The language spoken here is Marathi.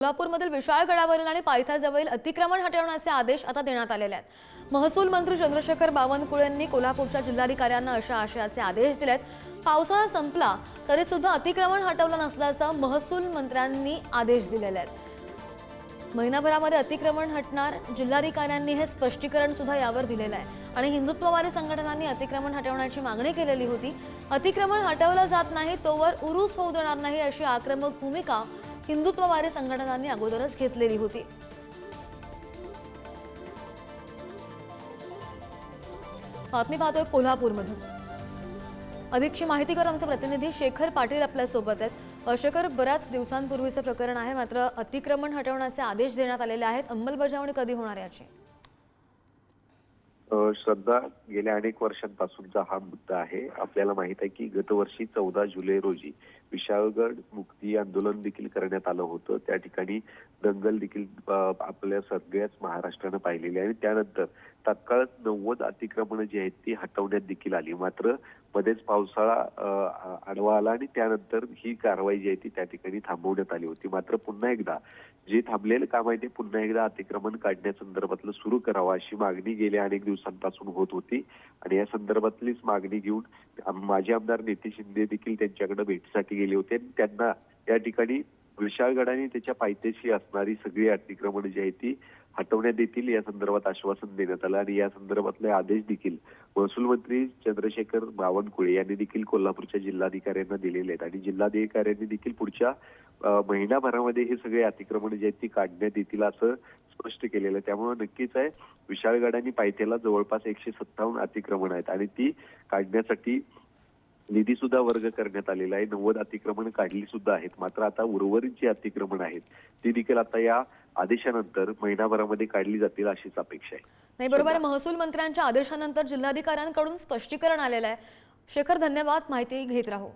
कोल्हापूरमधील विशाळगडावरील आणि पायथ्याजवळील अतिक्रमण हटवण्याचे आदेश आता देण्यात आलेले आहेत. महसूल मंत्री चंद्रशेखर बावनकुळे यांनी कोल्हापूरच्या जिल्हाधिकाऱ्यांना अशा आशयाचे आदेश दिलेत. पावसाळा संपला तरी सुद्धा अतिक्रमण हटवलं नसल्याचं महसूल मंत्र्यांनी आदेश दिलेले आहेत. महिनाभरामध्ये अतिक्रमण हटणार जिल्हाधिकाऱ्यांनी हे स्पष्टीकरण सुद्धा यावर दिलेलं आहे. आणि हिंदुत्ववादी संघटनांनी अतिक्रमण हटवण्याची मागणी केलेली होती. अतिक्रमण हटवलं जात नाही तोवर उरूस होऊ देणार नाही अशी आक्रमक भूमिका हिंदुत्ववादी संघटनांनी अगोदरच घेतलेली होती. बातमी पाहतोय कोल्हापूरमधून. अधिकची माहिती कर आमचे प्रतिनिधी शेखर पाटील आपल्यासोबत आहेत. शेखर बऱ्याच दिवसांपूर्वीचं प्रकरण आहे मात्र अतिक्रमण हटवण्याचे आदेश देण्यात आलेले आहेत. अंमलबजावणी कधी होणार याची? श्रद्धा गेल्या अनेक वर्षांपासूनचा हा मुद्दा आहे. आपल्याला माहीत आहे की गतवर्षी चौदा जुलै रोजी विशाळगड मुक्ती आंदोलन देखील करण्यात आलं होतं. त्या ठिकाणी दंगल देखील आपल्या सगळ्याच महाराष्ट्रानं पाहिलेली आहे. आणि त्यानंतर तत्काळ नव्वद अतिक्रमणं जी आहेत ती हटवण्यात देखील आली. मात्र मध्येच पावसाळा अ, आला आणि त्यानंतर ही कारवाई जी आहे ती त्या ठिकाणी थांबवण्यात आली होती. मात्र पुन्हा एकदा जे थांबलेलं काम आहे ते पुन्हा एकदा अतिक्रमण काढण्यासंदर्भातलं सुरू करावं अशी मागणी गेल्या अनेक दिवसांपासून होत होती. आणि या संदर्भातलीच मागणी घेऊन माझे माजी आमदार नितीश शिंदे देखील त्यांच्याकडे भेटीसाठी गेले होते. आणि त्यांना या ठिकाणी विशाळगड आणि त्याच्या पायथ्याशी असणारी सगळी अतिक्रमण जी आहे ती हटवण्यात येतील या संदर्भात आश्वासन देण्यात आलं आणि या संदर्भातले आदेश देखील महसूल मंत्री चंद्रशेखर बावनकुळे यांनी देखील कोल्हापूरच्या जिल्हाधिकाऱ्यांना दिलेले आहेत. आणि जिल्हाधिकाऱ्यांनी देखील पुढच्या महिनाभरामध्ये हे सगळे अतिक्रमण जे आहेत ती काढण्यात येतील असं स्पष्ट केलेलं आहे. त्यामुळे नक्कीच आहे विशाळगड आणि पायथ्याला जवळपास एकशे सत्तावन्न अतिक्रमण आहेत आणि ती काढण्यासाठी निधी सुद्धा वर्ग करण्यात आलेला आहे. नव्वद अतिक्रमण काढली सुद्धा आहेत. मात्र आता उर्वरित जी अतिक्रमण आहेत. ती देखील आता या आदेशानंतर महिनाभरामध्ये काढली जातील अशीच अपेक्षा आहे. नाही बरोबर. महसूल मंत्र्यांच्या आदेशानंतर जिल्हाधिकाऱ्यांकडून स्पष्टीकरण आलेलं आहे. शेखर धन्यवाद. माहिती घेत राहू.